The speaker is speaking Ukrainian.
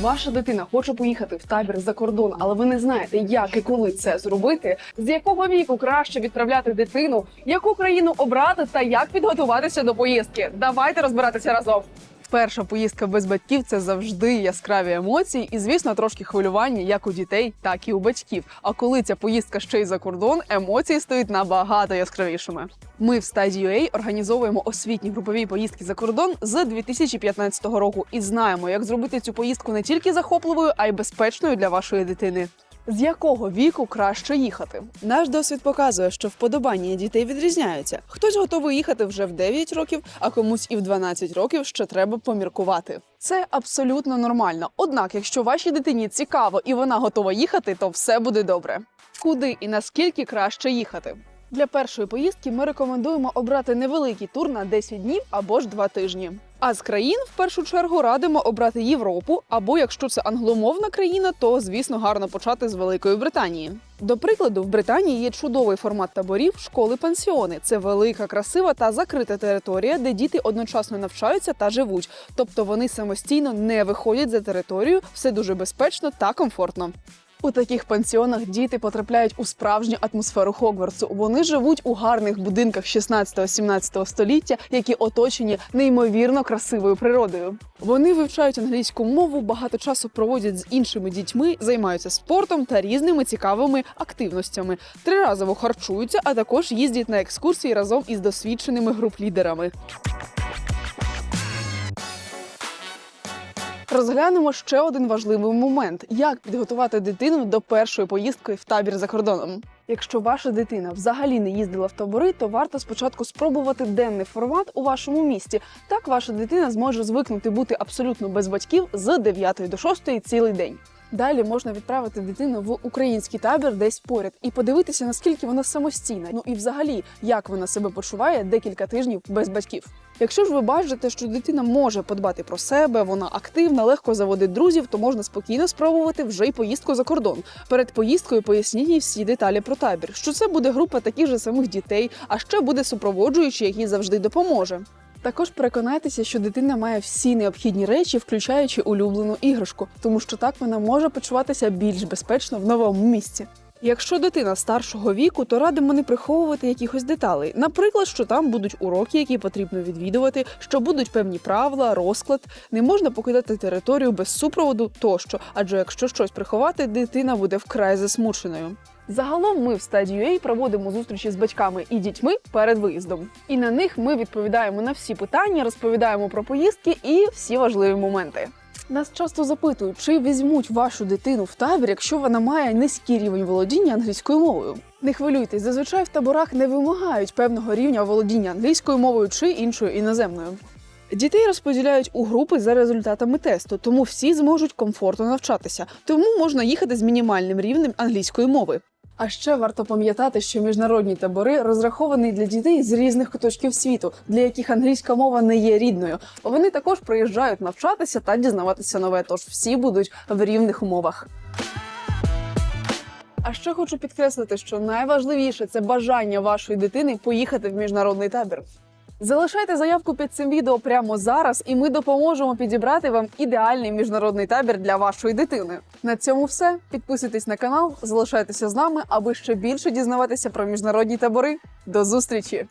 Ваша дитина хоче поїхати в табір за кордон, але ви не знаєте, як і коли це зробити, з якого віку краще відправляти дитину, яку країну обрати та як підготуватися до поїздки. Давайте розбиратися разом. Перша поїздка без батьків це завжди яскраві емоції, і звісно, трошки хвилювання як у дітей, так і у батьків. А коли ця поїздка ще й за кордон, емоції стають набагато яскравішими. Ми в стадії UA організовуємо освітні групові поїздки за кордон з 2015 року і знаємо, як зробити цю поїздку не тільки захопливою, а й безпечною для вашої дитини. З якого віку краще їхати? Наш досвід показує, що вподобання дітей відрізняються. Хтось готовий їхати вже в 9 років, а комусь і в 12 років ще треба поміркувати. Це абсолютно нормально. Однак, якщо вашій дитині цікаво і вона готова їхати, то все буде добре. Куди і наскільки краще їхати? Для першої поїздки ми рекомендуємо обрати невеликий тур на 10 днів або ж 2 тижні. А з країн в першу чергу радимо обрати Європу, або якщо це англомовна країна, то звісно гарно почати з Великої Британії. До прикладу, в Британії є чудовий формат таборів школи-пансіони. Це велика, красива та закрита територія, де діти одночасно навчаються та живуть. Тобто вони самостійно не виходять за територію, все дуже безпечно та комфортно. У таких пансіонах діти потрапляють у справжню атмосферу Хогвартсу. Вони живуть у гарних будинках 16-17 століття, які оточені неймовірно красивою природою. Вони вивчають англійську мову, багато часу проводять з іншими дітьми, займаються спортом та різними цікавими активностями. Триразово харчуються, а також їздять на екскурсії разом із досвідченими груп-лідерами. Розглянемо ще один важливий момент: як підготувати дитину до першої поїздки в табір за кордоном. Якщо ваша дитина взагалі не їздила в табори, то варто спочатку спробувати денний формат у вашому місті. Так ваша дитина зможе звикнути бути абсолютно без батьків з 9 до 6 цілий день. Далі можна відправити дитину в український табір десь поряд і подивитися, наскільки вона самостійна. Ну і взагалі, як вона себе почуває декілька тижнів без батьків. Якщо ж ви бачите, що дитина може подбати про себе, вона активна, легко заводить друзів, то можна спокійно спробувати вже й поїздку за кордон. Перед поїздкою поясніть їй всі деталі про табір, що це буде група таких же самих дітей, а ще буде супроводжуючий, який завжди допоможе. Також переконайтеся, що дитина має всі необхідні речі, включаючи улюблену іграшку, тому що так вона може почуватися більш безпечно в новому місці. Якщо дитина старшого віку, то радимо не приховувати якихось деталей. Наприклад, що там будуть уроки, які потрібно відвідувати, що будуть певні правила, розклад, не можна покидати територію без супроводу тощо. Адже якщо щось приховати, дитина буде вкрай засмученою. Загалом ми в стадії UA проводимо зустрічі з батьками і дітьми перед виїздом. І на них ми відповідаємо на всі питання, розповідаємо про поїздки і всі важливі моменти. Нас часто запитують, чи візьмуть вашу дитину в табір, якщо вона має низький рівень володіння англійською мовою. Не хвилюйтесь, зазвичай в таборах не вимагають певного рівня володіння англійською мовою чи іншою іноземною. Дітей розподіляють у групи за результатами тесту, тому всі зможуть комфортно навчатися. Тому можна їхати з мінімальним рівнем англійської мови. А ще варто пам'ятати, що міжнародні табори розраховані для дітей з різних куточків світу, для яких англійська мова не є рідною. Вони також приїжджають навчатися та дізнаватися нове, тож всі будуть в рівних умовах. А ще хочу підкреслити, що найважливіше це бажання вашої дитини поїхати в міжнародний табір. Залишайте заявку під цим відео прямо зараз, і ми допоможемо підібрати вам ідеальний міжнародний табір для вашої дитини. На цьому все. Підписуйтесь на канал, залишайтеся з нами, аби ще більше дізнаватися про міжнародні табори. До зустрічі!